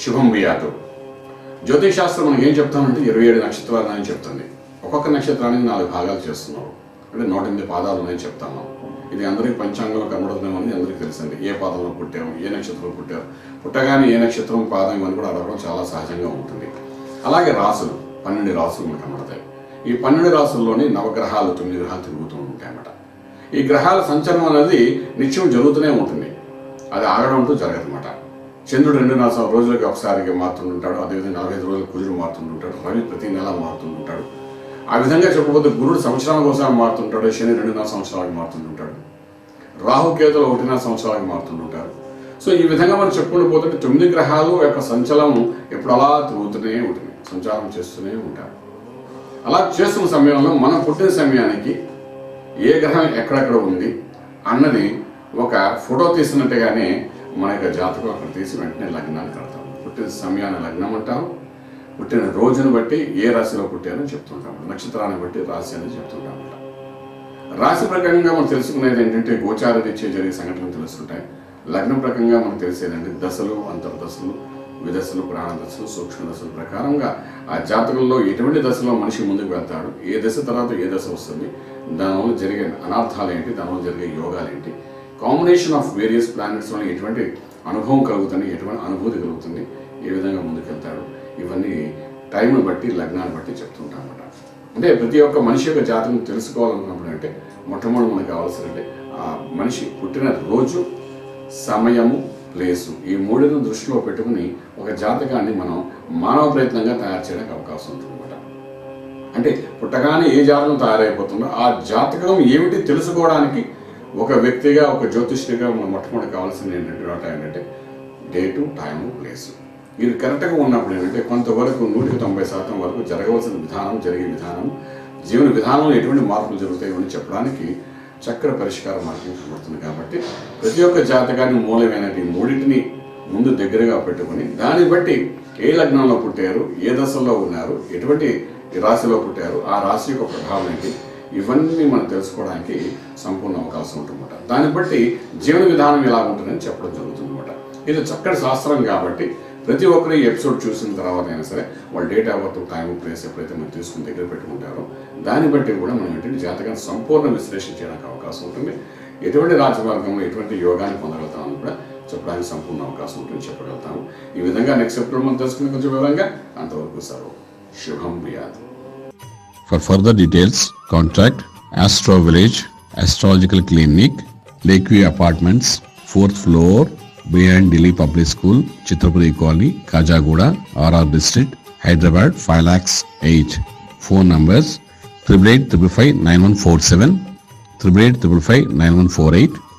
శుభం వియాతు జ్యోతిష్ శాస్త్రం మనకి ఏం చెప్తామంటే ఇరవై ఏడు నక్షత్రాలు అని చెప్తుంది. ఒక్కొక్క నక్షత్రానికి నాలుగు భాగాలు చేస్తున్నాం అంటే నూట ఎనిమిది పాదాలు ఉన్నాయని చెప్తాను. ఇది అందరికీ పంచాంగంలో కనబడుతున్నామని అందరికీ తెలుసండి. ఏ పాదంలో పుట్టాము ఏ నక్షత్రంలో పుట్టారు పుట్టగానే ఏ నక్షత్రం పాదం ఇవన్నీ కూడా అడగడం చాలా సహజంగా ఉంటుంది. అలాగే రాసులు పన్నెండు రాసులు మనకు కనబడతాయి. ఈ పన్నెండు రాసుల్లోని నవగ్రహాలు తొమ్మిది గ్రహాలు తిరుగుతూ ఉంటాయి అన్నమాట ఈ గ్రహాల సంచలనం అనేది నిత్యం జరుగుతూనే ఉంటుంది. అది ఆగడం అంటూ జరగదన్నమాట. చంద్రుడు రెండు నాలుగు రోజులకి ఒకసారిగా మారుతుంటాడు అదేవిధంగా నలభై ఐదు రోజులు కుజుడు మారుతుంటాడు రవి ప్రతి నెల మారుతుంటాడు ఆ విధంగా చెప్పకపోతే గురుడు సంవత్సరానికి ఒకసారి మారుతుంటాడు. శని రెండున్నర సంవత్సరాలకు మారుతుంటాడు రాహుకేతులు ఒకటిన్నర సంవత్సరాలకు మారుతుంటారు సో ఈ విధంగా మనం చెప్పుకుంటూ పోతుంటే తొమ్మిది గ్రహాలు యొక్క సంచలనం ఎప్పుడు అలా తిరుగుతూనే ఉంటుంది. సంచారం చేస్తూనే ఉంటారు. అలా చేస్తున్న సమయంలో మనం పుట్టిన సమయానికి ఏ గ్రహం ఎక్కడెక్కడ ఉంది అన్నది ఒక ఫోటో తీసినట్టుగానే మన యొక్క జాతకం అక్కడ తీసి వెంటనే లగ్నాన్ని కడతాం పుట్టిన సమయాన్ని లగ్నం అంటాం పుట్టిన రోజును బట్టి ఏ రాశిలో పుట్టారని చెప్తుంటాం నక్షత్రాన్ని బట్టి రాశి అని చెప్తుంటాం రాశి ప్రకారంగా మనం తెలుసుకునేది ఏంటంటే గోచార రీత్యా జరిగే సంఘటనలు తెలుస్తుంటాయి లగ్నం ప్రకారంగా మనకు తెలిసేది అంటే దశలు అంతర్దశలు విదశలు ప్రాణదశలు సూక్ష్మ దశల ప్రకారంగా ఆ జాతకంలో ఎటువంటి దశలో మనిషి ముందుకు వెళ్తాడు ఏ దశ తర్వాత ఏ దశ వస్తుంది దానివల్ల జరిగే అనర్థాలు ఏంటి దానివల్ల జరిగే యోగాలు ఏంటి కాంబినేషన్ ఆఫ్ వేరియస్ ప్లానెట్స్ వల్ల ఎటువంటి అనుభవం కలుగుతుంది ఎటువంటి అనుభూతి కలుగుతుంది ఏ విధంగా ముందుకెళ్తాడు ఇవన్నీ టైంను బట్టి లగ్నాన్ని బట్టి చెప్తుంటాం అన్నమాట అంటే ప్రతి ఒక్క మనిషి యొక్క జాతకం తెలుసుకోవాలనుకున్నప్పుడు అంటే మొట్టమొదటి మనకు కావాల్సిందంటే ఆ మనిషి పుట్టిన రోజు సమయము ప్లేసు. ఈ మూడును దృష్టిలో పెట్టుకుని ఒక జాతకాన్ని మనం మానవ ప్రయత్నంగా తయారు చేయడానికి అవకాశం ఉంటుంది అనమాట అంటే పుట్టగానే ఏ జాతకం తయారైపోతుందో ఆ జాతకం ఏమిటి తెలుసుకోవడానికి ఒక వ్యక్తిగా ఒక జ్యోతిష్యుడిగా మనం మొట్టమొదటి కావాల్సింది ఏంటంటే ఏంటంటే డేటు టైము ప్లేసు ఇది కరెక్ట్గా ఉన్నప్పుడు ఏంటంటే కొంతవరకు నూటికి తొంభై శాతం వరకు జరగవలసిన విధానం జరిగే విధానం జీవన విధానంలో ఎటువంటి మార్పులు జరుగుతాయి అని చెప్పడానికి చక్ర పరిష్కార మార్గం కనబడుతుంది కాబట్టి ప్రతి ఒక్క జాతకాన్ని మూలమైన ఈ మూడింటిని ముందు దగ్గరగా పెట్టుకుని దాన్ని బట్టి ఏ లగ్నంలో పుట్టారు ఏ దశలో ఉన్నారు ఎటువంటి రాశిలో పుట్టారు ఆ రాశి యొక్క ప్రభావం ఏంటి ఇవన్నీ మనం తెలుసుకోవడానికి సంపూర్ణ అవకాశం ఉంటుందన్నమాట. దాన్ని బట్టి జీవన విధానం ఎలా ఉంటుందని చెప్పడం జరుగుతుందన్నమాట. ఇది చక్కటి శాస్త్రం కాబట్టి ప్రతి ఒక్కరు ఈ ఎపిసోడ్ చూసిన తర్వాత అయినా సరే వాళ్ళ date of birth time place ఎప్పుడైతే మనం తీసుకుని దగ్గర పెట్టుకుంటారో దాన్ని బట్టి కూడా మనం ఏంటంటే జాతకాన్ని సంపూర్ణ విశ్లేషణ చేయడానికి అవకాశం ఉంటుంది. ఎటువంటి రాజమార్గంలో ఎటువంటి యోగాన్ని పొందగలుగుతామని కూడా చెప్పడానికి సంపూర్ణ అవకాశం ఉంటుంది చెప్పగలుగుతాము. ఈ విధంగా నెక్స్ట్ ఎపిసోడ్ మనం తెలుసుకునే కొంచెం వివరంగా అంతవరకు సార్ శుభం ప్రియాదు For further details, contact Astro Village Astrological Clinic, Lakeview Apartments, 4th floor, behind Delhi Public School, Chitrapuri Colony, Kajagoda, RR District, Hyderabad, 5 lakhs 8. Phone numbers 8855 9147, 8855 9148,